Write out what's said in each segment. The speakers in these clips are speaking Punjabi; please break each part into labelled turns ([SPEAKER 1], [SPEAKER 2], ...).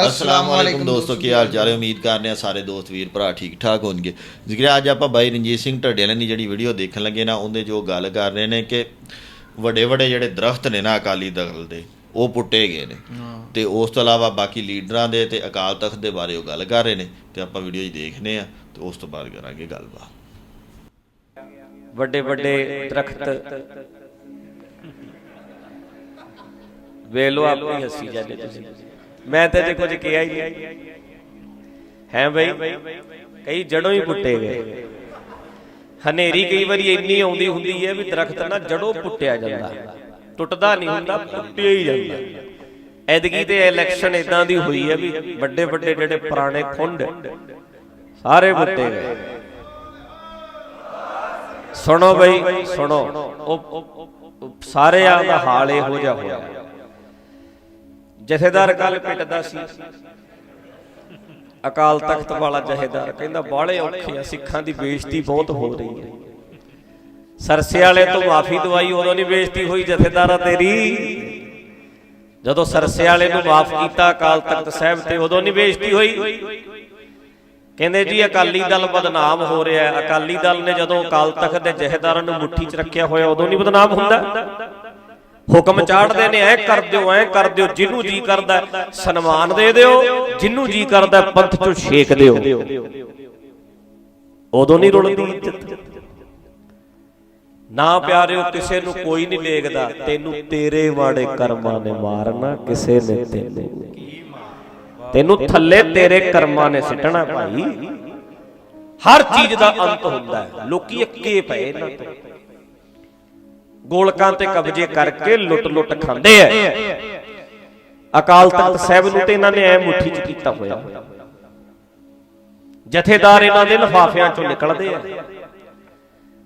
[SPEAKER 1] ਅਸਲਾਮ ਵਾਲੇਕੁਮ ਦੋਸਤੋ ਕੀ ਹਾਲ ਚਾਲ ਹੈ ਉਮੀਦ ਕਰਨੇ ਆ ਸਾਰੇ ਦੋਸਤ ਵੀਰ ਭਰਾ ਠੀਕ ਠਾਕ ਹੋਣਗੇ ਜ਼ਿਕਰ ਅੱਜ ਆਪਾਂ ਬਾਈ ਰਣਜੀਤ ਸਿੰਘ ਢੱਡੇ ਵਾਲਿਆਂ ਦੀ ਜਿਹੜੀ ਵੀਡੀਓ ਦੇਖਣ ਲੱਗੇ ਨਾ ਉਹਦੇ ਜੋ ਗੱਲ ਕਰ ਰਹੇ ਨੇ ਕਿ ਵੱਡੇ ਵੱਡੇ ਜਿਹੜੇ ਦਰਖਤ ਨੇ ਨਾ ਅਕਾਲੀ ਦਲ ਦੇ ਉਹ ਪੁੱਟੇ ਗਏ ਨੇ ਤੇ ਉਸ ਤੋਂ ਇਲਾਵਾ ਬਾਕੀ ਲੀਡਰਾਂ ਦੇ ਤੇ ਅਕਾਲ ਤਖਤ ਦੇ ਬਾਰੇ ਉਹ ਗੱਲ ਕਰ ਰਹੇ ਨੇ ਤੇ ਆਪਾਂ ਵੀਡੀਓ 'ਚ ਦੇਖਨੇ ਆ ਤੇ ਉਸ ਤੋਂ ਬਾਅਦ ਕਰਾਂਗੇ ਗੱਲਬਾਤ
[SPEAKER 2] ਵੱਡੇ ਵੱਡੇ ਦਰਖਤ ਵੇਲੋ ਆਪਣੀ ਹੱਸੀ ਜਾਂਦੇ ਤੁਸੀਂ ਮੈਂ ਤਾਂ ਜੇ ਕੁਝ ਕਿਹਾ ਹੀ ਨਹੀਂ। ਹੈ ਬਈ? ਕਈ ਜੜੋਂ ਹੀ ਪੁੱਟੇ ਗਏ। ਹਨੇਰੀ ਕਈ ਵਾਰੀ ਇੰਨੀ ਆਉਂਦੀ ਹੁੰਦੀ ਹੈ ਵੀ ਦਰਖਤ ਨਾ ਜੜੋਂ ਪੁੱਟਿਆ ਜਾਂਦਾ। ਟੁੱਟਦਾ ਨਹੀਂ ਹੁੰਦਾ, ਪੁੱਟਿਆ ਹੀ ਜਾਂਦਾ। ਐਦਗੀ ਤੇ ਇਲੈਕਸ਼ਨ ਇਦਾਂ ਦੀ ਹੋਈ ਹੈ ਵੀ ਵੱਡੇ ਵੱਡੇ ਜਿਹੜੇ ਪੁਰਾਣੇ ਖੁੰਡ, ਸਾਰੇ ਪੁੱਟੇ ਗਏ। ਸੁਣੋ ਬਈ, ਸੁਣੋ। ਉਹ ਉਹ ਸਾਰਿਆਂ ਦਾ ਹਾਲ ਇਹੋ ਜਿਹਾ ਹੋਇਆ। ਜਥੇਦਾਰ ਗੱਲ ਪਿੱਟਦਾ ਸੀ। ਅਕਾਲ ਤਖਤ ਵਾਲਾ ਜਥੇਦਾਰ ਕਹਿੰਦਾ, ਬਾਹਲੇ ਔਖੇ ਆ, ਸਿੱਖਾਂ ਦੀ ਬੇਇੱਜ਼ਤੀ ਬਹੁਤ ਹੋ ਰਹੀ ਹੈ। ਸਰਸੇ ਵਾਲੇ ਤੋਂ ਮਾਫੀ ਦਵਾਈ, ਉਦੋਂ ਨਹੀਂ ਬੇਇੱਜ਼ਤੀ ਹੋਈ ਜਥੇਦਾਰਾ ਤੇਰੀ। ਜਦੋਂ ਸਰਸੇ ਵਾਲੇ ਨੂੰ ਮਾਫ ਕੀਤਾ ਅਕਾਲ ਤਖਤ ਸਾਹਿਬ ਤੇ, ਉਦੋਂ ਨਹੀਂ ਬੇਇੱਜ਼ਤੀ ਹੋਈ। ਕਹਿੰਦੇ, ਜੀ, ਅਕਾਲੀ ਦਲ ਬਦਨਾਮ ਹੋ ਰਿਹਾ ਹੈ। ਅਕਾਲੀ ਦਲ ਨੇ ਜਦੋਂ ਅਕਾਲ ਤਖਤ ਦੇ ਜਹੇਦਾਰਾਂ ਨੂੰ ਮੁੱਠੀ 'ਚ ਰੱਖਿਆ ਹੋਇਆ, ਉਦੋਂ ਨਹੀਂ ਬਦਨਾਮ ਹੁੰਦਾ। ਹੁਕਮ ਚਾੜਦੇ ਨੇ ਐ ਕਰ ਦਿਓ ਐ ਕਰ ਦਿਓ ਜਿਹਨੂੰ ਜੀ ਕਰਦਾ ਸਨਮਾਨ ਦੇ ਦਿਓ ਜਿਹਨੂੰ ਜੀ ਕਰਦਾ ਪੰਥ 'ਚੋਂ ਛੇਕ ਦਿਓ। ਉਦੋਂ ਨਹੀਂ ਰੁਲਦੀ ਇੱਜ਼ਤ। ਨਾ ਪਿਆਰਿਓ ਕਿਸੇ ਨੂੰ ਕੋਈ ਨਹੀਂ ਲੇਗਦਾ ਤੈਨੂੰ ਤੇਰੇ ਵਾੜੇ ਕਰਮਾਂ ਨੇ ਮਾਰਨਾ ਕਿਸੇ ਨੇ ਤੈਨੂੰ ਤੈਨੂੰ ਥੱਲੇ ਤੇਰੇ ਕਰਮਾਂ ਨੇ ਸਿੱਟਣਾ ਭਾਈ। ਹਰ ਚੀਜ਼ ਦਾ ਅੰਤ ਹੁੰਦਾ ਹੈ। ਲੋਕੀ ਅੱਕੇ ਪਏ ਇਹਨਾਂ ਤੋਂ। ਗੋਲਕਾਂ ਤੇ ਕਬਜ਼ੇ ਕਰਕੇ ਲੁੱਟ-ਲੁੱਟ ਖਾਂਦੇ ਐ ਅਕਾਲ ਤਖਤ ਸਾਹਿਬ ਨੂੰ ਤੇ ਇਹਨਾਂ ਨੇ ਐ ਮੁੱਠੀ 'ਚ ਕੀਤਾ ਹੋਇਆ। ਜਥੇਦਾਰ ਇਹਨਾਂ ਦੇ ਲਫਾਫਿਆਂ 'ਚੋਂ ਨਿਕਲਦੇ ਆ।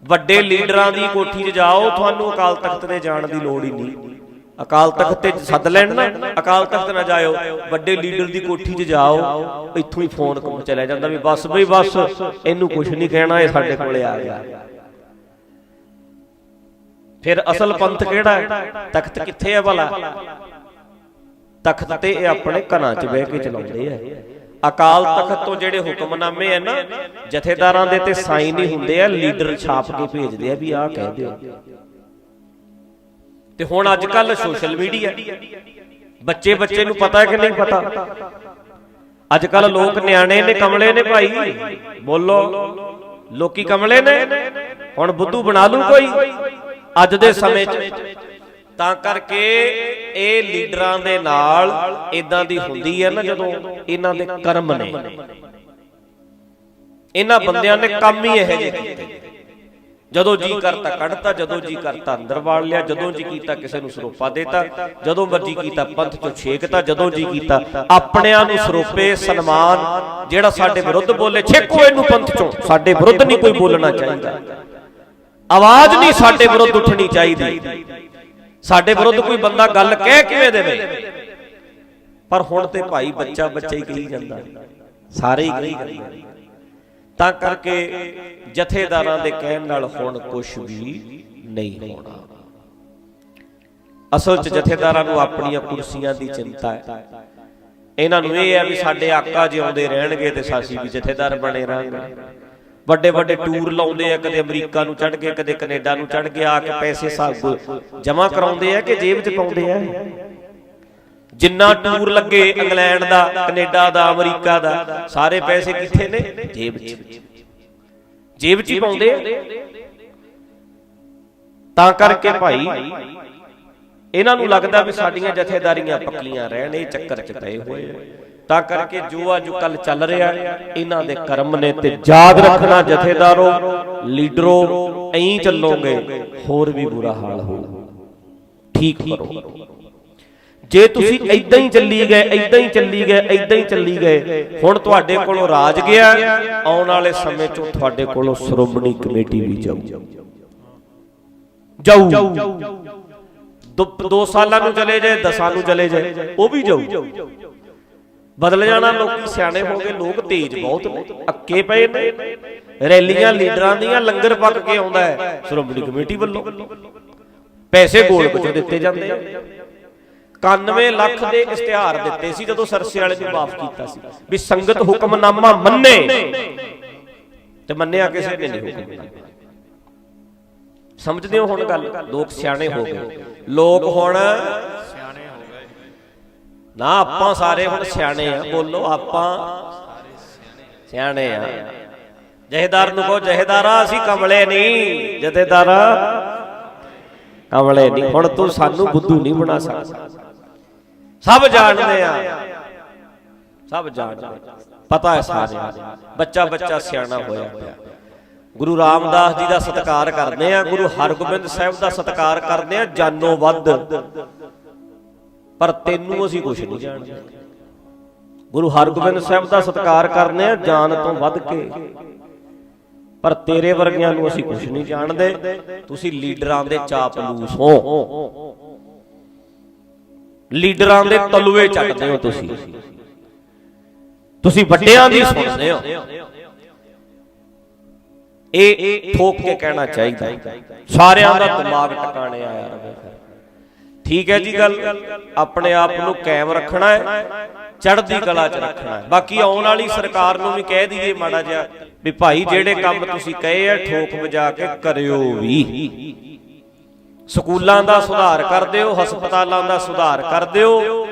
[SPEAKER 2] ਵੱਡੇ ਲੀਡਰਾਂ ਦੀ ਕੋਠੀ 'ਚ ਜਾਓ, ਤੁਹਾਨੂੰ ਅਕਾਲ ਤਖਤ ਤੇ ਜਾਣ ਦੀ ਲੋੜ ਹੀ ਨਹੀਂ। ਅਕਾਲ ਤਖਤ ਤੇ ਸੱਦ ਲੈਣ ਨਾ, ਅਕਾਲ ਤਖਤ ਨਾ ਜਾਇਓ। ਵੱਡੇ ਲੀਡਰ ਦੀ ਕੋਠੀ 'ਚ ਜਾਓ, ਇੱਥੋਂ ਹੀ ਫੋਨ ਕੰਮ ਚਲਿਆ ਜਾਂਦਾ ਵੀ, ਬਸ ਬਈ, ਬਸ, ਇਹਨੂੰ ਕੁਝ ਨਹੀਂ ਕਹਿਣਾ, ਇਹ ਸਾਡੇ ਕੋਲੇ ਆ ਗਿਆ। ਫਿਰ ਅਸਲ ਪੰਥ ਕਿਹੜਾ ਹੈ? ਤਖਤ ਕਿੱਥੇ ਹੈ ਭਲਾ? ਤਖਤ ਤੇ ਇਹ ਆਪਣੇ ਘਰਾਂ 'ਚ ਬਹਿ ਕੇ ਚਲਾਉਂਦੇ ਆ। ਅਕਾਲ ਤਖਤ ਤੋਂ ਜਿਹੜੇ ਹੁਕਮਨਾਮੇ ਆ ਨਾ ਜਥੇਦਾਰਾਂ ਦੇ ਤੇ ਸਾਈਨ ਹੀ ਹੁੰਦੇ ਆ ਲੀਡਰ ਛਾਪ ਕੇ ਭੇਜਦੇ ਆ ਵੀ ਆਹ ਕਹਿ ਦਿਓ। ਤੇ ਹੁਣ ਅੱਜ ਕੱਲ ਸੋਸ਼ਲ ਮੀਡੀਆ ਬੱਚੇ ਬੱਚੇ ਨੂੰ ਪਤਾ ਹੈ ਕਿ ਨਹੀਂ ਪਤਾ? ਅੱਜ ਕੱਲ ਲੋਕ ਨਿਆਣੇ ਨੇ ਕਮਲੇ ਨੇ ਭਾਈ। ਬੋਲੋ। ਲੋਕੀ ਕਮਲੇ ਨੇ। ਹੁਣ ਬੁੱਧੂ ਬਣਾ ਲੂ ਕੋਈ। ਅੱਜ ਦੇ ਸਮੇਂ 'ਚ। ਤਾਂ ਕਰਕੇ ਇਹ ਲੀਡਰਾਂ ਦੇ ਨਾਲ ਇਦਾਂ ਦੀ ਹੁੰਦੀ ਹੈ ਨਾ ਜਦੋਂ ਇਹਨਾਂ ਦੇ ਕਰਮ ਨੇ। ਇਹਨਾਂ ਬੰਦਿਆਂ ਨੇ ਕੰਮ ਹੀ ਇਹੋ ਜਿਹੇ ਕੀਤੇ। ਜਦੋਂ ਜੀ ਕਰਤਾ ਕੱਢਤਾ ਜਦੋਂ ਜੀ ਕਰਤਾ ਅੰਦਰ ਵਾੜ ਲਿਆ ਜਦੋਂ ਜੀ ਕੀਤਾ ਕਿਸੇ ਨੂੰ ਸਰੋਪਾ ਦੇਤਾ ਜਦੋਂ ਮਰਜ਼ੀ ਕੀਤਾ ਪੰਥ ਚੋਂ ਛੇਕਤਾ ਜਦੋਂ ਜੀ ਕੀਤਾ ਆਪਣਿਆਂ ਨੂੰ ਸਰੋਪੇ ਸਨਮਾਨ ਜਿਹੜਾ ਸਾਡੇ ਵਿਰੁੱਧ ਬੋਲੇ ਛੇਕੋ ਇਹਨੂੰ ਪੰਥ ਚੋਂ। ਸਾਡੇ ਵਿਰੁੱਧ ਨਹੀਂ ਕੋਈ ਬੋਲਣਾ ਚਾਹੀਦਾ। ਆਵਾਜ਼ ਨਹੀਂ ਸਾਡੇ ਵਿਰੁੱਧ ਉੱਠਣੀ ਚਾਹੀਦੀ। ਸਾਡੇ ਵਿਰੁੱਧ ਕੋਈ ਬੰਦਾ ਗੱਲ ਕਹਿ ਕਿਵੇਂ ਦੇਵੇ? ਪਰ ਹੁਣ ਤੇ ਭਾਈ ਬੱਚਾ ਬੱਚਾ ਹੀ ਕਹੀ ਜਾਂਦਾ। ਸਾਰੇ ਹੀ ਕਹੀ ਜਾਂਦੇ। ਤਾਂ ਕਰਕੇ ਜਥੇਦਾਰਾਂ ਦੇ ਕਹਿਣ ਨਾਲ ਹੁਣ ਕੁਝ ਵੀ ਨਹੀਂ ਹੋਣਾ। ਅਸਲ 'ਚ ਜਥੇਦਾਰਾਂ ਨੂੰ ਆਪਣੀਆਂ ਕੁਰਸੀਆਂ ਦੀ ਚਿੰਤਾ ਹੈ। ਇਹਨਾਂ ਨੂੰ ਇਹ ਹੈ ਵੀ ਸਾਡੇ ਆਕਾ ਜਿਉਂਦੇ ਰਹਿਣਗੇ ਤੇ ਸਾਸੀ ਵੀ ਜਥੇਦਾਰ ਬਣੇ ਰਹਾਂਗੇ ਵੱਡੇ ਵੱਡੇ ਟੂਰ ਲਾਉਂਦੇ ਆ, ਕਦੇ ਅਮਰੀਕਾ ਨੂੰ ਚੜ ਕੇ, ਕਦੇ ਕੈਨੇਡਾ ਨੂੰ ਚੜ ਕੇ, ਆ ਕੇ ਪੈਸੇ ਸਾਬ ਜਮਾ ਕਰਾਉਂਦੇ ਆ ਕਿ ਜੇਬ 'ਚ ਪਾਉਂਦੇ ਆ? ਜਿੰਨਾ ਟੂਰ ਲੱਗੇ ਇੰਗਲੈਂਡ ਦਾ, ਕੈਨੇਡਾ ਦਾ, ਅਮਰੀਕਾ ਦਾ, ਸਾਰੇ ਪੈਸੇ ਕਿੱਥੇ ਨੇ? ਜੇਬ 'ਚ। ਜੇਬ 'ਚ ਹੀ ਪਾਉਂਦੇ ਆ। ਤਾਂ ਕਰਕੇ ਭਾਈ, ਇਹਨਾਂ ਨੂੰ ਲੱਗਦਾ ਵੀ ਸਾਡੀਆਂ ਜਥੇਦਾਰੀਆਂ ਪੱਕੀਆਂ ਰਹਿਣ, ਇਹ ਚੱਕਰ 'ਚ ਪਏ ਹੋਏ ਤਾਂ ਕਰਕੇ ਜੋ ਅੱਜ ਕੱਲ ਚੱਲ ਰਿਹਾ। ਇਹਨਾਂ ਦੇ ਕਰਮ ਨੇ ਤੇ ਯਾਦ ਰੱਖਣਾ ਜਥੇਦਾਰੋ, ਲੀਡਰੋ, ਐਂ ਚੱਲੋਗੇ, ਹੋਰ ਵੀ ਬੁਰਾ ਹਾਲ ਹੋਊ। ਠੀਕ ਕਰੋ। ਜੇ ਤੁਸੀਂ ਐਦਾਂ ਹੀ ਚੱਲੀ ਗਏ ਐਦਾਂ ਹੀ ਚੱਲੀ ਗਏ ਐਦਾਂ ਹੀ ਚੱਲੀ ਗਏ, ਹੁਣ ਤੁਹਾਡੇ ਕੋਲੋਂ ਰਾਜ ਗਿਆ, ਆਉਣ ਵਾਲੇ ਸਮੇਂ 'ਚੋਂ ਤੁਹਾਡੇ ਕੋਲੋਂ ਸ਼੍ਰੋਮਣੀ ਕਮੇਟੀ ਵੀ ਜਾਊ। ਜਾਊ। ਦੋ ਦੋ ਸਾਲਾਂ ਨੂੰ ਚਲੇ ਜਾਏ 10 ਨੂੰ ਚਲੇ ਜਾਏ, ਉਹ ਵੀ ਜਾਊ। ਬਦਲ ਜਾਣਾ, ਲੋਕੀ ਸਿਆਣੇ ਹੋ ਗਏ, ਲੋਕ ਤੇਜ਼ ਬਹੁਤ ਨੇ, ਅੱਕੇ ਪਏ ਨੇ। ਰੈਲੀਆਂ ਲੀਡਰਾਂ ਦੀਆਂ ਲੰਗਰ ਪੱਕ ਕੇ ਆਉਂਦਾ ਹੈ, ਸ਼੍ਰੋਮਣੀ ਕਮੇਟੀ ਵੱਲੋਂ। ਪੈਸੇ ਗੋਲ ਕੁਝ ਦਿੱਤੇ ਜਾਂਦੇ ਆ। 91 ਲੱਖ ਦੇ ਇਸ਼ਤਿਹਾਰ ਦਿੱਤੇ ਸੀ ਜਦੋਂ ਸਰਸੇ ਵਾਲੇ ਨੂੰ ਮਾਫ ਕੀਤਾ ਸੀ। ਵੀ ਸੰਗਤ ਹੁਕਮਨਾਮਾ ਮੰਨੇ। ਤੇ ਮੰਨਿਆ ਕਿਸੇ ਨੇ ਨਹੀਂ ਹੁਕਮਨਾਮਾ। ਸਮਝਦੇ ਹੋ ਹੁਣ ਗੱਲ? ਲੋਕ ਸਿਆਣੇ ਹੋ ਗਏ। ਲੋਕ ਹੁਣ ਨਾ ਆਪਾਂ ਸਾਰੇ ਹੁਣ ਸਿਆਣੇ ਆ, ਬੋਲੋ ਆਪਾਂ ਸਿਆਣੇ ਆ। ਜਹੇਦਾਰ ਨੂੰ ਕਹੋ, ਜਹੇਦਾਰਾ, ਅਸੀਂ ਕਮਲੇ ਨਹੀਂ। ਜਥੇਦਾਰਾ ਕਮਲੇ ਨਹੀਂ। ਹੁਣ ਤੂੰ ਸਾਨੂੰ ਬੁੱਧੂ ਨਹੀਂ ਬਣਾ ਸਕਦਾ। ਸਭ ਜਾਣਦੇ ਆ। ਸਭ ਜਾਣਦੇ ਪਤਾ ਹੈ ਸਾਰਿਆਂ ਨੂੰ। ਬੱਚਾ ਬੱਚਾ ਸਿਆਣਾ ਹੋਇਆ ਪਿਆ। ਗੁਰੂ ਰਾਮਦਾਸ ਜੀ ਦਾ ਸਤਿਕਾਰ ਕਰਦੇ ਆ। ਗੁਰੂ ਹਰਗੋਬਿੰਦ ਸਾਹਿਬ ਦਾ ਸਤਿਕਾਰ ਕਰਦੇ ਆ। ਜਾਨੋਂ ਵੱਧ। ਪਰ ਤੈਨੂੰ ਅਸੀਂ ਕੁਝ ਨਹੀਂ ਜਾਣਦੇ। ਗੁਰੂ ਹਰਗੋਬਿੰਦ ਸਾਹਿਬ ਦਾ ਸਤਿਕਾਰ ਕਰਨੇ ਆ ਜਾਨ ਤੋਂ ਵੱਧ ਕੇ। ਪਰ ਤੇਰੇ ਵਰਗਿਆਂ ਨੂੰ ਅਸੀਂ ਕੁਝ ਨਹੀਂ ਜਾਣਦੇ। ਤੁਸੀਂ ਲੀਡਰਾਂ ਦੇ ਚਾਪਲੂਸ ਹੋ। ਲੀਡਰਾਂ ਦੇ ਤਲੂਏ ਚੱਕਦੇ ਹੋ ਤੁਸੀਂ। ਤੁਸੀਂ ਵੱਡਿਆਂ ਦੀ ਸੁਣਦੇ ਹੋ। ਇਹ ਠੋਕ ਕੇ ਕਹਿਣਾ ਚਾਹੀਦਾ। ਸਾਰਿਆਂ ਦਾ ਦਿਮਾਗ ਟਿਕਾਣੇ ਆਇਆ ਰਵੇ ਠੀਕ ਹੈ ਜੀ ਗੱਲ। ਆਪਣੇ ਆਪ ਨੂੰ ਕਾਇਮ ਰੱਖਣਾ ਹੈ, ਚੜ੍ਹਦੀ ਕਲਾ 'ਚ ਰੱਖਣਾ ਹੈ। ਬਾਕੀ ਆਉਣ ਵਾਲੀ ਸਰਕਾਰ ਨੂੰ ਵੀ ਕਹਿ ਦਈਏ ਮਾੜਾ ਜਿਹਾ ਵੀ ਭਾਈ, ਜਿਹੜੇ ਕੰਮ ਤੁਸੀਂ ਕਹੇ ਆ, ਠੋਕ ਵਜਾ ਕੇ ਕਰਿਓ ਵੀ। ਸਕੂਲਾਂ ਦਾ ਸੁਧਾਰ ਕਰ ਦਿਓ, ਹਸਪਤਾਲਾਂ ਦਾ ਸੁਧਾਰ ਕਰ ਦਿਓ।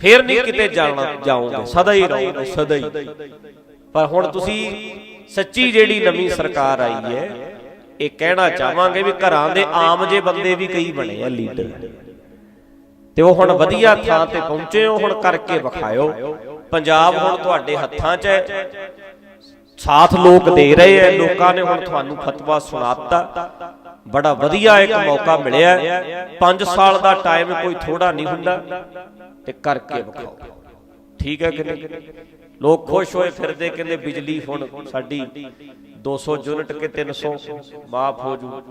[SPEAKER 2] ਫੇਰ ਨਹੀਂ ਕਿਤੇ ਜਾਣਾ ਜਾਓਗੇ, ਸਦਾ ਹੀ ਰਹੋਗੇ ਸਦਾ ਹੀ। ਪਰ ਹੁਣ ਤੁਸੀਂ ਸੱਚੀ ਜਿਹੜੀ ਨਵੀਂ ਸਰਕਾਰ ਆਈ ਹੈ ਇਹ ਕਹਿਣਾ ਚਾਹਾਂਗੇ ਵੀ ਘਰਾਂ ਦੇ ਆਮ ਜੇ ਬੰਦੇ ਵੀ ਕਈ ਬਣੇ ਆ ਲੀਡਰ। ਤੇ ਉਹ ਹੁਣ ਵਧੀਆ ਥਾਂ ਤੇ ਪਹੁੰਚੇ ਹੋ ਹੁਣ ਕਰਕੇ ਵਿਖਾਇਓ। ਪੰਜਾਬ ਹੁਣ ਤੁਹਾਡੇ ਹੱਥਾਂ 'ਚ ਹੈ। ਸਾਥ ਲੋਕ ਦੇ ਰਹੇ ਐ ਲੋਕਾਂ ਨੇ ਹੁਣ ਤੁਹਾਨੂੰ ਫਤਵਾ ਸੁਣਾਤਾ। ਬੜਾ ਵਧੀਆ ਇੱਕ ਮੌਕਾ ਮਿਲਿਆ 5 ਸਾਲ ਦਾ ਟਾਈਮ ਕੋਈ ਥੋੜਾ ਨਹੀਂ ਹੁੰਦਾ। ਤੇ ਕਰਕੇ ਵਿਖਾਓ। ਠੀਕ ਹੈ ਕਿ ਨਹੀਂ? ਲੋਕ ਖੁਸ਼ ਹੋਏ ਫਿਰਦੇ, ਕਹਿੰਦੇ ਬਿਜਲੀ ਹੁਣ ਸਾਡੀ 200 ਯੂਨਿਟ ਕੇ 300 ਮਾਫ ਹੋ ਜੂ।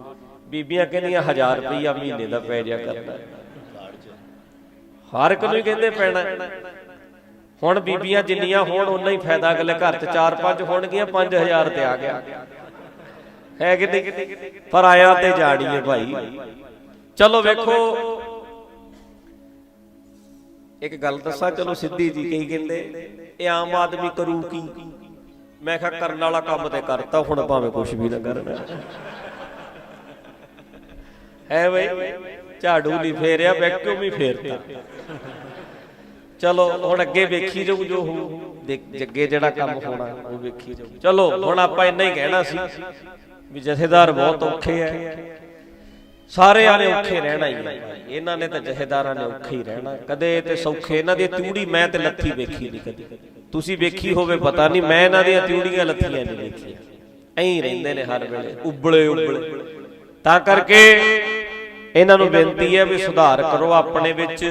[SPEAKER 2] ਬੀਬੀਆਂ ਕਹਿੰਦੀਆਂ 1000 ਰੁਪਈਆ ਮਹੀਨੇ ਦਾ ਪੈ ਜਾ ਕਰਦਾ। ਹਰ ਇੱਕ ਨੂੰ ਹੀ ਕਹਿੰਦੇ ਪੈਣਾ। ਹੁਣ ਬੀਬੀਆਂ ਜਿੰਨੀਆਂ ਹੋਣ ਉਨਾ ਹੀ ਫਾਇਦਾ ਅਗਲੇ ਘਰ 'ਚ 4-5 ਹੋਣਗੀਆਂ 5000 ਤੇ ਆ ਗਿਆ। ਹੈ ਕਿ ਨਹੀਂ? ਪਰ ਆਇਆ ਤੇ ਜਾੜੀਏ ਭਾਈ। ਚਲੋ ਵੇਖੋ। ਇੱਕ ਗੱਲ ਦੱਸਾਂ, ਚਲੋ ਸਿੱਧੀ ਜੀ ਕਈ ਕਹਿੰਦੇ, ਇਹ ਆਮ ਆਦਮੀ ਕਰੂ ਕੀ? ਮੈਂ ਕਿਹਾ ਕਰਨ ਵਾਲਾ ਕੰਮ ਤੇ ਕਰਤਾ, ਹੁਣ ਭਾਵੇਂ ਕੁਝ ਵੀ ਨਾ ਕਰਨਾ। ਹੈ ਬਈ, ਝਾੜੂ ਨਹੀਂ ਫੇਰਿਆ ਵੈਕਿਊਮ ਹੀ ਫੇਰਤਾ। ਚਲੋ, ਹੁਣ ਅੱਗੇ ਵੇਖੀ ਜਾਊ ਜੋ ਹੋਊ। ਦੇਖ- ਜਿਹੜਾ ਕੰਮ ਹੋਣਾ, ਉਹ ਵੇਖੀ ਜਾਊ। ਚਲੋ, ਹੁਣ ਆਪਾਂ ਇੰਨਾ ਹੀ ਕਹਿਣਾ ਸੀ ਵੀ ਜਥੇਦਾਰ ਬਹੁਤ ਔਖੇ ਐ ਸਾਰਿਆਂ ਨੇ ਔਖੇ ਰਹਿਣਾ ਹੀ ਇਹਨਾਂ ਨੇ ਤਾਂ ਜਥੇਦਾਰਾਂ ਨੇ ਔਖੇ ਹੀ ਰਹਿਣਾ। ਕਦੇ ਤੇ ਸੌਖੇ, ਇਹਨਾਂ ਦੀ ਤਿਊੜੀ ਮੈਂ ਤੇ ਲੱਥੀ ਵੇਖੀ ਨਹੀਂ ਕਦੀ। ਤੁਸੀਂ ਵੇਖੀ ਹੋਵੇ ਪਤਾ ਨਹੀਂ ਮੈਂ ਇਹਨਾਂ ਦੀਆਂ ਤਿਊੜੀਆਂ ਲੱਥੀਆਂ ਨਹੀਂ ਵੇਖੀਆਂ। ਐਂ ਰਹਿੰਦੇ ਨੇ ਹਰ ਵੇਲੇ। ਉਬਲੇ ਉਬਲੇ ਤਾਂ ਕਰਕੇ ਇਹਨਾਂ ਨੂੰ ਬੇਨਤੀ ਹੈ ਵੀ ਸੁਧਾਰ ਕਰੋ ਆਪਣੇ ਵਿੱਚ।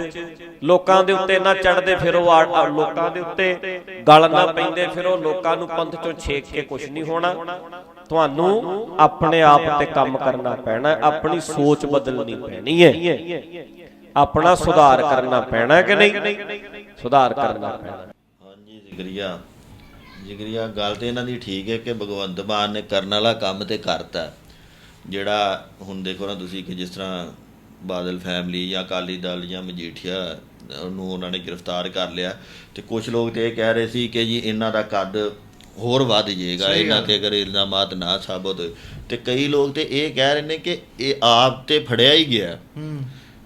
[SPEAKER 2] ਲੋਕਾਂ ਦੇ ਉੱਤੇ ਨਾ ਚੜਦੇ ਫਿਰੋ ਲੋਕਾਂ ਦੇ ਉੱਤੇ ਗਲ ਨਾ ਪੈਂਦੇ ਫਿਰੋ ਲੋਕਾਂ ਨੂੰ ਪੰਥ ਚੋਂ ਛੇਕ ਕੇ ਕੁਝ ਨਹੀਂ ਹੋਣਾ। ਤੁਹਾਨੂੰ ਆਪਣੇ ਆਪ ਤੇ ਕੰਮ ਕਰਨਾ ਪੈਣਾ ਆਪਣੀ ਸੋਚ ਬਦਲਣੀ ਪੈਣੀ ਹੈ। ਆਪਣਾ ਸੁਧਾਰ ਕਰਨਾ ਪੈਣਾ ਕਿ ਨਹੀਂ? ਸੁਧਾਰ ਕਰਨਾ ਪੈਣਾ।
[SPEAKER 1] ਜਿਗਰੀਆ। ਜਿਗਰੀਆ ਗੱਲ ਤੇ ਇਹਨਾਂ ਦੀ ਠੀਕ ਹੈ ਕਿ ਭਗਵੰਤ ਮਾਨ ਨੇ ਕਰਨ ਵਾਲਾ ਕੰਮ ਤੇ ਕਰਤਾ। ਜਿਹੜਾ ਹੁਣ ਦੇਖੋ ਨਾ ਤੁਸੀਂ ਕਿ ਜਿਸ ਤਰ੍ਹਾਂ ਬਾਦਲ ਫੈਮਿਲੀ ਜਾਂ ਅਕਾਲੀ ਦਲ ਜਾਂ ਮਜੀਠੀਆ ਨੂੰ ਉਹਨਾਂ ਨੇ ਗ੍ਰਿਫਤਾਰ ਕਰ ਲਿਆ। ਤੇ ਕੁਝ ਲੋਕ ਤੇ ਇਹ ਕਹਿ ਰਹੇ ਸੀ ਕਿ ਜੀ ਇਹਨਾਂ ਦਾ ਕੱਦ ਹੋਰ ਵੱਧ ਜਾਏਗਾ ਇਹਨਾਂ ਤੇ ਅਗਰ ਇਲਜ਼ਾਮਾਤ ਨਾ ਸਾਬਤ ਹੋਏ। ਤੇ ਕਈ ਲੋਕ ਤੇ ਇਹ ਕਹਿ ਰਹੇ ਨੇ ਕਿ ਇਹ ਆਪ ਤੇ ਫੜਿਆ ਹੀ ਗਿਆ।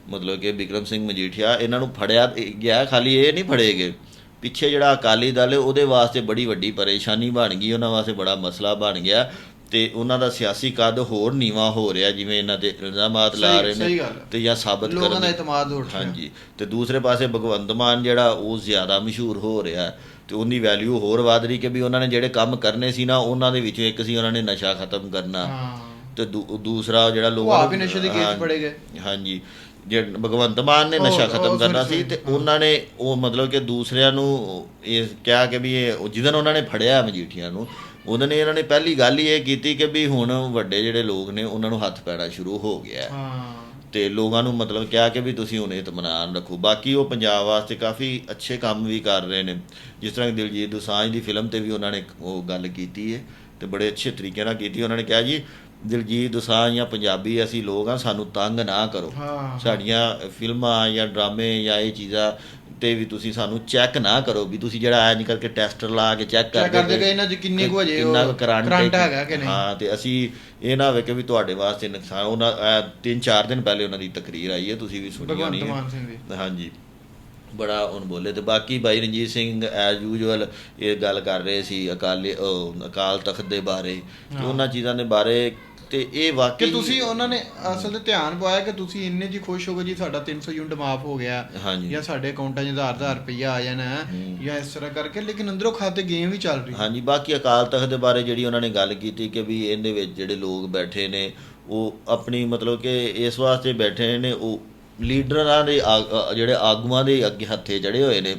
[SPEAKER 1] ਮਤਲਬ ਕਿ ਵਿਕਰਮ ਸਿੰਘ ਮਜੀਠੀਆ ਇਹਨਾਂ ਨੂੰ ਫੜਿਆ ਗਿਆ ਖਾਲੀ ਇਹ ਨਹੀਂ ਫੜੇਗੇ। ਪਿੱਛੇ ਜਿਹੜਾ ਅਕਾਲੀ ਦਲ ਹੈ ਉਹਦੇ ਵਾਸਤੇ ਬੜੀ ਵੱਡੀ ਪਰੇਸ਼ਾਨੀ ਬਣ ਗਈ ਉਹਨਾਂ ਵਾਸਤੇ ਬੜਾ ਮਸਲਾ ਬਣ ਗਿਆ ਤੇ ਉਹਨਾਂ ਦਾ ਸਿਆਸੀ ਕੱਦ ਹੋਰ ਨੀਵਾ ਹੋ ਰਿਹਾ ਜਿਵੇਂ ਇਹਨਾਂ ਤੇ ਇਲਜ਼ਾਮਾਤ ਲਾ ਰਹੇ ਨੇ। ਤੇ ਜਾਂ ਸਾਬਤ
[SPEAKER 3] ਲੋਕਾਂ
[SPEAKER 1] ਕਰਨ
[SPEAKER 3] ਦਾ
[SPEAKER 1] ਦੀ-
[SPEAKER 3] ਇਤਮਾਦ ਉੱਠ ਰਿਹਾ।
[SPEAKER 1] ਹਾਂਜੀ ਤੇ ਦੂਸਰੇ ਪਾਸੇ ਭਗਵੰਤ ਮਾਨ ਜਿਹੜਾ ਉਹ ਜ਼ਿਆਦਾ ਮਸ਼ਹੂਰ ਹੋ ਰਿਹਾ ਤੇ ਉਹਦੀ ਵੈਲਿਊ ਹੋਰ ਵਧ ਰਹੀ ਕਿ ਵੀ ਉਹਨਾਂ ਨੇ ਜਿਹੜੇ ਕੰਮ ਕਰਨੇ ਸੀ ਨਾ ਉਹਨਾਂ ਦੇ ਵਿੱਚੋਂ ਇੱਕ ਸੀ ਉਹਨਾਂ ਨੇ ਨਸ਼ਾ ਖਤਮ ਕਰਨਾ
[SPEAKER 3] ਹਾਂ
[SPEAKER 1] ਤੇ ਦੂ- ਦੂਸਰਾ ਜਿਹੜਾ ਲੋਕਾਂ
[SPEAKER 3] ਆਪ ਹੀ ਨਸ਼ੇ ਦੀ
[SPEAKER 1] ਹਾਂ,
[SPEAKER 3] ਫੜੇ ਗਏ।
[SPEAKER 1] ਹਾਂਜੀ ਜੇ ਭਗਵੰਤ ਮਾਨ ਨੇ ਨਸ਼ਾ ਖਤਮ ਕਰਨਾ ਸੀ ਤੇ ਉਹਨਾਂ ਨੇ ਉਹ ਮਤਲਬ ਕਿ ਦੂਸਰਿਆਂ ਨੂੰ ਇਹ ਕਿਹਾ ਕਿ ਵੀ ਇਹ ਜਿੱਦਨ ਉਹਨਾਂ ਨੇ ਫੜਿਆ ਮਜੀਠੀਆਂ ਨੂੰ ਉਹਨਾਂ ਨੇ ਇਹਨਾਂ ਨੇ ਪਹਿਲੀ ਗੱਲ ਹੀ ਇਹ ਕੀਤੀ ਕਿ ਵੀ ਹੁਣ ਵੱਡੇ ਜਿਹੜੇ ਲੋਕ ਨੇ ਉਹਨਾਂ ਨੂੰ ਹੱਥ ਪੈਣਾ ਸ਼ੁਰੂ ਹੋ ਗਿਆ ਹੈ। ਤੇ ਲੋਕਾਂ ਨੂੰ ਮਤਲਬ ਕਿਹਾ ਕਿ ਵੀ ਤੁਸੀਂ ਹੁਣ ਇਤਮਾਨਾਨ ਰੱਖੋ। ਬਾਕੀ ਉਹ ਪੰਜਾਬ ਵਾਸਤੇ ਕਾਫੀ ਅੱਛੇ ਕੰਮ ਵੀ ਕਰ ਰਹੇ ਨੇ। ਜਿਸ ਤਰ੍ਹਾਂ ਕਿ ਦਿਲਜੀਤ ਦੋਸਾਂਝ ਦੀ ਫਿਲਮ ਤੇ ਵੀ ਉਹਨਾਂ ਨੇ ਉਹ ਗੱਲ ਕੀਤੀ ਹੈ ਤੇ ਬੜੇ ਅੱਛੇ ਤਰੀਕੇ ਨਾਲ ਕੀਤੀ। ਉਹਨਾਂ ਨੇ ਕਿਹਾ ਜੀ ਦਿਲਜੀਤ ਦੋਸਾਂਝ ਜਾਂ ਪੰਜਾਬੀ ਅਸੀਂ ਲੋਕ ਆ ਸਾਨੂੰ ਤੰਗ ਨਾ ਕਰੋ। ਸਾਡੀਆਂ ਫਿਲਮਾਂ ਜਾਂ ਡਰਾਮੇ ਜਾਂ ਇਹ ਚੀਜ਼ਾਂ ਤੇ ਵੀ ਤੁਸੀਂ ਸਾਨੂੰ ਚੈੱਕ ਨਾ ਕਰੋ ਵੀ ਤੁਸੀਂ ਜਿਹੜਾ ਐਂ ਕਰਕੇ ਟੈਸਟਰ ਲਾ ਕੇ ਚੈੱਕ ਕਰਦੇ
[SPEAKER 4] ਕਰਦੇ ਕਿ ਇਹਨਾਂ 'ਚ ਕਿੰਨੀ ਕੁ ਹਜੇ
[SPEAKER 1] ਕਿੰਨਾ ਕਰੰਟ
[SPEAKER 4] ਹੈਗਾ ਕਿ ਨਹੀਂ?
[SPEAKER 1] ਹਾਂ ਤੇ ਅਸੀਂ ਇਹ ਨਾ ਹੋਵੇ ਕਿ ਵੀ ਤੁਹਾਡੇ ਵਾਸਤੇ ਨੁਕਸਾਨ ਉਹਨਾਂ ਇਹ ਤਿੰਨ ਚਾਰ ਦਿਨ ਪਹਿਲੇ ਉਹਨਾਂ ਦੀ ਤਕਰੀਰ ਆਈ ਹੈ ਤੁਸੀਂ ਵੀ ਸੁਣੀ ਹੋਣੀ
[SPEAKER 4] ਮਾਨ ਸਿੰਘ ਦੀ।
[SPEAKER 1] ਹੈ ਹਾਂਜੀ। ਬੜਾ ਉਹਨ ਬੋਲੇ ਤੇ ਬਾਕੀ ਭਾਈ ਰਣਜੀਤ ਸਿੰਘ ਐਜ਼ ਯੂਜੂਅਲ ਇਹ ਗੱਲ ਕਰ ਰਹੇ ਸੀ ਅਕਾਲੀ ਅਕਾਲ ਤਖਤ ਦੇ ਬਾਰੇ। ਉਹਨਾਂ ਚੀਜ਼ਾਂ ਦੇ ਬਾਰੇ ਤੇ ਇਹ
[SPEAKER 4] ਕਿ
[SPEAKER 1] ਵਾਕਈ
[SPEAKER 4] ਤੁਸੀਂ ਉਹਨਾਂ ਨੇ ਅਸਲ ਤੇ ਧਿਆਨ ਪਵਾਇਆ ਕਿ ਤੁਸੀਂ ਇੰਨੇ ਜੀ ਖੁਸ਼ ਹੋ ਗਏ ਜੀ ਸਾਡਾ 300 ਯੂਨਿਟ ਮਾਫ ਹੋ ਗਿਆ ਜਾਂ ਸਾਡੇ ਅਕਾਊਂਟਾਂ 'ਚ 1000 ਰੁਪਈਆ ਆ ਜਾਣਾ ਜਾਂ ਇਸ ਤਰ੍ਹਾਂ ਕਰਕੇ ਲੇਕਿਨ ਅੰਦਰੋਂ ਖਾਤੇ ਗੇਮ ਵੀ ਚੱਲ ਰਹੀ।
[SPEAKER 1] ਹਾਂਜੀ ਬਾਕੀ ਅਕਾਲ ਤਖਤ ਦੇ ਬਾਰੇ ਜਿਹੜੀ ਉਹਨਾਂ ਨੇ ਗੱਲ ਕੀਤੀ ਕਿ ਵੀ ਇਹਦੇ ਵਿੱਚ ਜਿਹੜੇ ਲੋਕ ਬੈਠੇ ਨੇ ਉਹ ਆਪਣੀ ਮਤਲਬ ਕਿ ਇਸ ਵਾਸਤੇ ਬੈਠੇ ਨੇ ਉਹ ਲੀਡਰਾਂ ਦੇ ਜਿਹੜੇ ਆਗੂਆਂ ਦੇ ਅੱਗੇ ਹੱਥੇ ਜੜੇ ਹੋਏ ਨੇ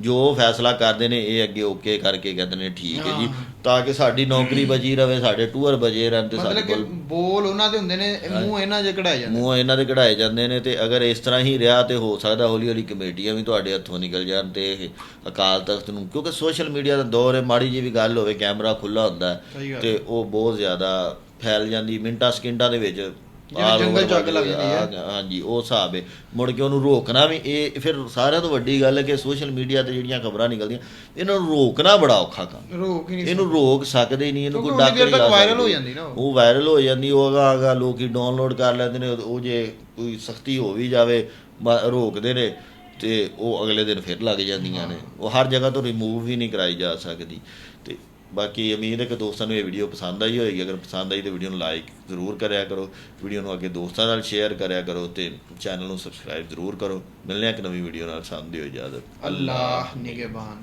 [SPEAKER 1] ਜੋ ਫੈਸਲਾ ਕਰਦੇ ਨੇ ਇਹ ਅੱਗੇ ਓਕੇ ਕਰਕੇ ਕਹਿੰਦੇ ਨੇ ਠੀਕ ਹੈ ਜੀ। ਤਾਂ ਕਿ ਸਾਡੀ ਨੌਕਰੀ ਬਚੀ ਰਵੇ ਸਾਡੇ ਟੂਰ ਬਜੇ ਰਹਿਣ ਤੇ ਸਾਡੇ ਕੋਲ
[SPEAKER 4] ਬੋਲ ਉਹਨਾਂ ਦੇ ਹੁੰਦੇ ਨੇ ਮੂੰਹ ਇਹਨਾਂ ਜੇ ਕਢਾਏ ਜਾਂਦੇ
[SPEAKER 1] ਮੂੰਹ ਇਹਨਾਂ ਦੇ ਕਢਾਏ ਜਾਂਦੇ ਨੇ ਤੇ ਅਗਰ ਇਸ ਤਰ੍ਹਾਂ ਹੀ ਰਿਹਾ ਤੇ ਹੋ ਸਕਦਾ ਹੌਲੀ ਹੌਲੀ ਕਮੇਟੀਆਂ ਵੀ ਤੁਹਾਡੇ ਹੱਥੋਂ ਨਿਕਲ ਜਾਣ ਤੇ ਇਹ ਅਕਾਲ ਤਖਤ ਨੂੰ ਕਿਉਂਕਿ ਸੋਸ਼ਲ ਮੀਡੀਆ ਦਾ ਦੌਰ ਹੈ ਮਾੜੀ ਜੀ ਵੀ ਗੱਲ ਹੋਵੇ ਕੈਮਰਾ ਖੁੱਲਾ ਹੁੰਦਾ ਤੇ ਉਹ ਬਹੁਤ ਜ਼ਿਆਦਾ ਫੈਲ ਜਾਂਦੀ ਮਿੰਟਾਂ ਸਕਿੰਟਾਂ ਦੇ ਵਿੱਚ
[SPEAKER 4] ਜਿਵੇਂ ਜੰਗਲ ਚ ਅੱਗ ਲੱਗ ਜਾਂਦੀ ਹੈ।
[SPEAKER 1] ਹਾਂਜੀ ਉਹ ਹਿਸਾਬ ਹੈ ਮੁੜ ਕੇ ਉਹਨੂੰ ਰੋਕਣਾ ਵੀ ਇਹ ਫਿਰ ਸਾਰਿਆਂ ਤੋਂ ਵੱਡੀ ਗੱਲ ਹੈ ਕਿ ਸੋਸ਼ਲ ਮੀਡੀਆ ਤੇ ਜਿਹੜੀਆਂ ਖਬਰਾਂ ਨਿਕਲਦੀਆਂ ਇਹਨਾਂ ਨੂੰ ਰੋਕਣਾ ਬੜਾ ਔਖਾ ਕੰਮ
[SPEAKER 4] ਰੋਕ ਹੀ ਨਹੀਂ
[SPEAKER 1] ਇਹਨੂੰ ਰੋਕ ਸਕਦੇ ਨਹੀਂ ਇਹਨੂੰ ਕੋਈ
[SPEAKER 4] ਕਿਉਂਕਿ
[SPEAKER 1] ਡਾਕ
[SPEAKER 4] ਉਨੀ ਦੇਰ
[SPEAKER 1] ਨਹੀਂ
[SPEAKER 4] ਤੱਕ
[SPEAKER 1] ਲਾ
[SPEAKER 4] viral ਹੋ। ਜਾਂਦੀ ਨਾ ਉਹ।
[SPEAKER 1] ਵਾਇਰਲ ਹੋ ਜਾਂਦੀ ਉਹ ਅਗਾ ਅਗਾ ਲੋਕੀ ਡਾਊਨਲੋਡ ਕਰ ਲੈਂਦੇ ਨੇ ਉਹ ਜੇ ਕੋਈ ਸਖਤੀ ਹੋ ਵੀ ਜਾਵੇ ਰੋਕਦੇ ਨੇ ਤੇ ਉਹ ਅਗਲੇ ਦਿਨ ਫਿਰ ਲੱਗ ਜਾਂਦੀਆਂ ਨੇ ਉਹ ਹਰ ਜਗ੍ਹਾ ਤੋਂ ਰਿਮੂਵ ਵੀ ਨਹੀਂ ਕਰਾਈ ਜਾ ਸਕਦੀ ਤੇ ਬਾਕੀ ਉਮੀਦ ਹੈ ਕਿ ਦੋਸਤਾਂ ਨੂੰ ਇਹ ਵੀਡੀਓ ਪਸੰਦ ਆਈ ਹੋਏਗੀ। ਅਗਰ ਪਸੰਦ ਆਈ ਤਾਂ ਵੀਡੀਓ ਨੂੰ ਲਾਈਕ ਜ਼ਰੂਰ ਕਰਿਆ ਕਰੋ। ਵੀਡੀਓ ਨੂੰ ਅੱਗੇ ਦੋਸਤਾਂ ਨਾਲ ਸ਼ੇਅਰ ਕਰਿਆ ਕਰੋ ਤੇ ਚੈਨਲ ਨੂੰ ਸਬਸਕ੍ਰਾਈਬ ਜ਼ਰੂਰ ਕਰੋ। ਮਿਲਦੇ ਹਾਂ ਇੱਕ ਨਵੀਂ ਵੀਡੀਓ ਨਾਲ। ਸਾਥ ਦਿਓ ਇਜਾਜ਼ਤ।
[SPEAKER 4] ਅੱਲਾਹ ਨਿਗਹਿਬਾਨ।